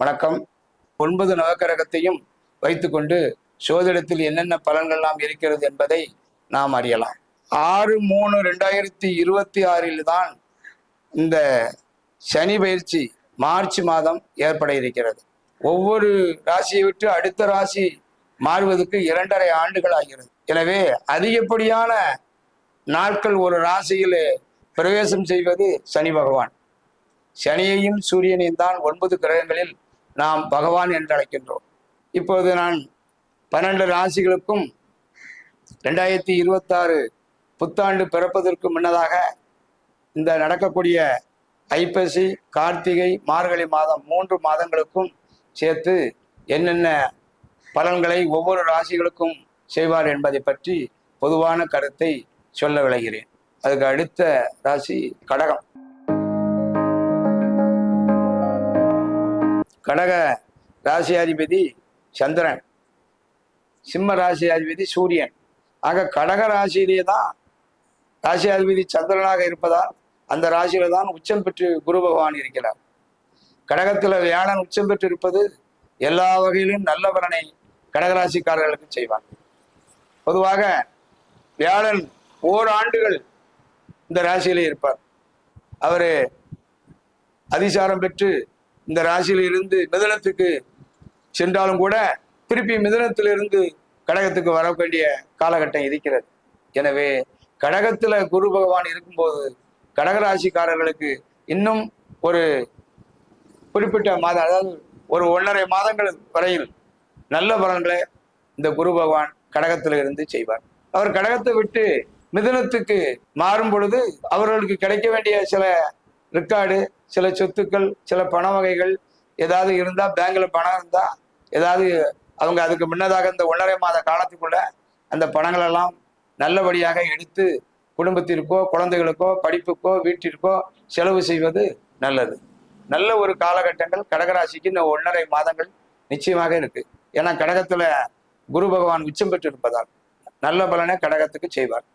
வணக்கம். ஒன்பது நவக்கிரகத்தையும் வைத்துக்கொண்டு சோதிடத்தில் என்னென்ன பலன்கள்லாம் இருக்கிறது என்பதை நாம் அறியலாம். ஆறு மூணு ரெண்டாயிரத்தி இருபத்தி ஆறில் தான் இந்த சனி பயிற்சி மார்ச் மாதம் ஏற்பட இருக்கிறது. ஒவ்வொரு ராசியை விட்டு அடுத்த ராசி மாறுவதற்கு இரண்டரை ஆண்டுகள் ஆகிறது. எனவே அதிகப்படியான நாட்கள் ஒரு ராசியில் பிரவேசம் செய்வது சனி பகவான். சனியையும் சூரியனையும் தான் ஒன்பது கிரகங்களில் நாம் பகவான் என்று அழைக்கின்றோம். இப்போது நான் பன்னெண்டு ராசிகளுக்கும் ரெண்டாயிரத்தி இருபத்தாறு புத்தாண்டு பிறப்பதற்கு முன்னதாக இந்த நடக்கக்கூடிய ஐப்பசி கார்த்திகை மார்கழி மாதம் மூன்று மாதங்களுக்கும் சேர்த்து என்னென்ன பலன்களை ஒவ்வொரு ராசிகளுக்கும் செய்வார் என்பதை பற்றி பொதுவான கருத்தை சொல்ல விளைகிறேன். அதுக்கு அடுத்த ராசி கடகம். கடக ராசியாதிபதி சந்திரன். சிம்ம ராசியாதிபதி சூரியன். ஆக கடக ராசியிலே தான் ராசியாதிபதி சந்திரனாக இருப்பதால் அந்த ராசியில தான் உச்சம் பெற்று குரு பகவான் இருக்கிறார். கடகத்தில் வியாழன் உச்சம் பெற்று இருப்பது எல்லா வகையிலும் நல்ல பலனை கடகராசிக்காரர்களுக்கு செய்வார். பொதுவாக வியாழன் ஓராண்டுகள் இந்த ராசியிலே இருப்பார். அவர் அதிசாரம் பெற்று இந்த ராசியில இருந்து மிதனத்துக்கு சென்றாலும் கூட திருப்பி மிதனத்திலிருந்து கடகத்துக்கு வர வேண்டிய காலகட்டம் இருக்கிறது. எனவே கடகத்துல குரு பகவான் இருக்கும்போது கடகராசிக்காரர்களுக்கு இன்னும் ஒரு குறிப்பிட்ட மாதம் அதாவது ஒரு ஒன்றரை மாதங்கள் வரையில் நல்ல பலன்களை இந்த குரு பகவான் கடகத்துல இருந்து செய்வார். அவர் கடகத்தை விட்டு மிதுனத்துக்கு மாறும் பொழுது அவர்களுக்கு கிடைக்க வேண்டிய சில ரெக்கார்டு சில சொத்துக்கள் சில பண வகைகள் ஏதாவது இருந்தால் பேங்கில் பணம் இருந்தால் ஏதாவது அவங்க அதுக்கு முன்னதாக இந்த ஒன்றரை மாத காலத்துக்குள்ள அந்த பணங்களெல்லாம் நல்லபடியாக எடுத்து குடும்பத்திற்கோ குழந்தைகளுக்கோ படிப்புக்கோ வீட்டிற்கோ செலவு செய்வது நல்லது. நல்ல ஒரு காலகட்டங்கள் கடகராசிக்கு இந்த ஒன்றரை மாதங்கள் நிச்சயமாக இருக்கு. ஏன்னா கடகத்துல குரு பகவான் உச்சம் பெற்று இருப்பதால் நல்ல பலனை கடகத்துக்கு செய்வார்.